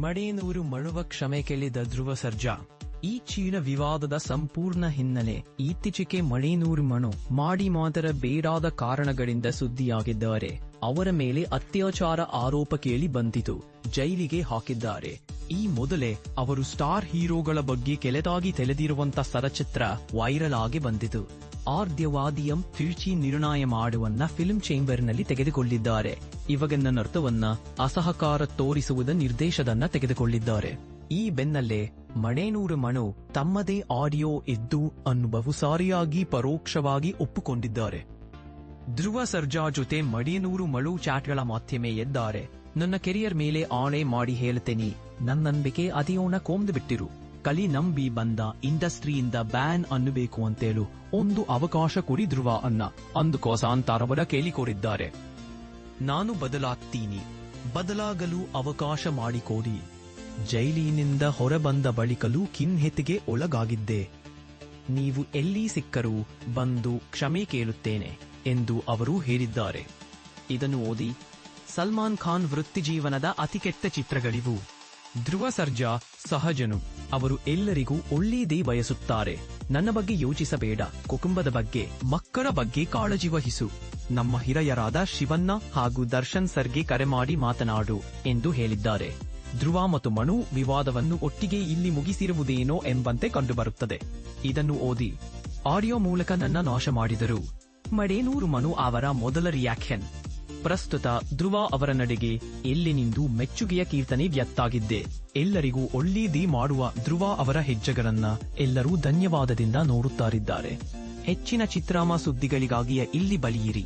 ಮಡೇನೂರು ಮಳುವ ಕ್ಷಮೆ ಕೇಳಿದ ಧ್ರುವ ಸರ್ಜಾ, ಈ ಚೀನ ವಿವಾದದ ಸಂಪೂರ್ಣ ಹಿನ್ನೆಲೆ ಇತ್ತೀಚೆಗೆ ಮಳೇನೂರು ಮಣು ಮಾಡಿ ಮಾತರ ಬೇಡಾದ ಕಾರಣಗಳಿಂದ ಸುದ್ದಿಯಾಗಿದ್ದಾರೆ. ಅವರ ಮೇಲೆ ಅತ್ಯಾಚಾರ ಆರೋಪ ಕೇಳಿ ಬಂದಿತು, ಜೈಲಿಗೆ ಹಾಕಿದ್ದಾರೆ. ಈ ಮೊದಲೇ ಅವರು ಸ್ಟಾರ್ ಹೀರೋಗಳ ಬಗ್ಗೆ ಕೆಲೆದಾಗಿ ತೆಲೆದಿರುವಂತ ಸರಚಿತ್ರ ವೈರಲ್ ಆಗಿ ಬಂದಿತು. ಆರ್ದ್ಯವಾದಿಯಂ ತಿರುಚಿ ನಿರ್ಣಯ ಮಾಡುವನ್ನ ಫಿಲ್ಮ್ ಚೇಂಬರ್ನಲ್ಲಿ ತೆಗೆದುಕೊಂಡಿದ್ದಾರೆ. ಇವಾಗ ನನ್ನ ಅರ್ಥವನ್ನ ಅಸಹಕಾರ ತೋರಿಸುವುದ ನಿರ್ದೇಶದನ್ನ ತೆಗೆದುಕೊಂಡಿದ್ದಾರೆ. ಈ ಬೆನ್ನಲ್ಲೇ ಮಣೇನೂರು ಮಣು ತಮ್ಮದೇ ಆಡಿಯೋ ಇದ್ದು ಅನ್ನು ಬಹುಸಾರಿಯಾಗಿ ಪರೋಕ್ಷವಾಗಿ ಒಪ್ಪಿಕೊಂಡಿದ್ದಾರೆ. ಧ್ರುವ ಸರ್ಜಾ ಜೊತೆ ಮಡಿಯನೂರು ಮಳು ಚಾಟ್ಗಳ ಮಾಧ್ಯಮ ಎದ್ದಾರೆ. ನನ್ನ ಕೆರಿಯರ್ ಮೇಲೆ ಆಣೆ ಮಾಡಿ ಹೇಳ್ತೇನೆ ನನ್ನ ನಂಬಿಕೆ ಅದಿಯೋಣ ಬಿಟ್ಟಿರು. ಕಲಿ ನಂಬಿ ಬಂದ ಇಂಡಸ್ಟ್ರಿಯಿಂದ ಬ್ಯಾನ್ ಅನ್ನಬೇಕು ಅಂತೇಳು. ಒಂದು ಅವಕಾಶ ಕೊಡಿ ಧ್ರುವ ಅನ್ನ. ಅಂದುಕೋಸಾಂತಾರವರ ಕೇಳಿಕೋರಿದ್ದಾರೆ ನಾನು ಬದಲಾಗ್ತೀನಿ. ಬದಲಾಗಲು ಅವಕಾಶ ಮಾಡಿಕೊಡಿ ಜೈಲಿನಿಂದ ಹೊರಬಂದ ಬಳಿಕಲೂ ಕಿನ್ಹೆತಿಗೆ ಒಳಗಾಗಿದ್ದೆ. ನೀವು ಎಲ್ಲಿ ಸಿಕ್ಕರೂ ಬಂದು ಕ್ಷಮೆ ಕೇಳುತ್ತೇನೆ ಎಂದು ಅವರು ಹೇಳಿದ್ದಾರೆ. ಇದನ್ನು ಓದಿ ಸಲ್ಮಾನ್ ಖಾನ್ ವೃತ್ತಿಜೀವನದ ಅತಿಕೆಟ್ಟ ಚಿತ್ರಗಳಿವು. ಧ್ರುವ ಸರ್ಜಾ, ಸಹಜನು. ಅವರು ಎಲ್ಲರಿಗೂ ಒಳ್ಳೆಯದೇ ಬಯಸುತ್ತಾರೆ. ನನ್ನ ಬಗ್ಗೆ ಯೋಚಿಸಬೇಡ. ಕುಟುಂಬದ ಬಗ್ಗೆ, ಮಕ್ಕಳ ಬಗ್ಗೆ ಕಾಳಜಿ ವಹಿಸು. ನಮ್ಮ ಹಿರಿಯರಾದ ಶಿವಣ್ಣ ಹಾಗೂ ದರ್ಶನ್ ಸರ್ಗೆ ಕರೆ ಮಾಡಿ ಮಾತನಾಡು ಎಂದು ಹೇಳಿದ್ದಾರೆ. ಧ್ರುವ ಮತ್ತು ಮನು ವಿವಾದವನ್ನು ಒಟ್ಟಿಗೆ ಇಲ್ಲಿ ಮುಗಿಸಿರುವುದೇನೋ ಎಂಬಂತೆ ಕಂಡುಬರುತ್ತದೆ. ಇದನ್ನು ಓದಿ. ಆಡಿಯೋ ಮೂಲಕ ನನ್ನ ನಾಶ ಮಾಡಿದರು. ಮಡೇನೂರು ಮನು ಅವರ ಮೊದಲ ರಿಯಾಕ್ಷನ್. ಪ್ರಸ್ತುತ ಧ್ರುವ ಅವರ ನಡೆಗೆ ಎಲ್ಲಿನಿಂದು ಮೆಚ್ಚುಗೆಯ ಕೀರ್ತನೆ ವ್ಯಕ್ತಾಗಿದ್ದೆ. ಎಲ್ಲರಿಗೂ ಒಳ್ಳೇದಿ ಮಾಡುವ ಧ್ರುವ ಅವರ ಹೆಜ್ಜೆಗಳನ್ನ ಎಲ್ಲರೂ ಧನ್ಯವಾದದಿಂದ ನೋಡುತ್ತಾರಿದ್ದಾರೆ. ಹೆಚ್ಚಿನ ಚಿತ್ರಾಮ ಸುದ್ದಿಗಳಿಗಾಗಿ ಇಲ್ಲಿ ಬಲಿಯಿರಿ.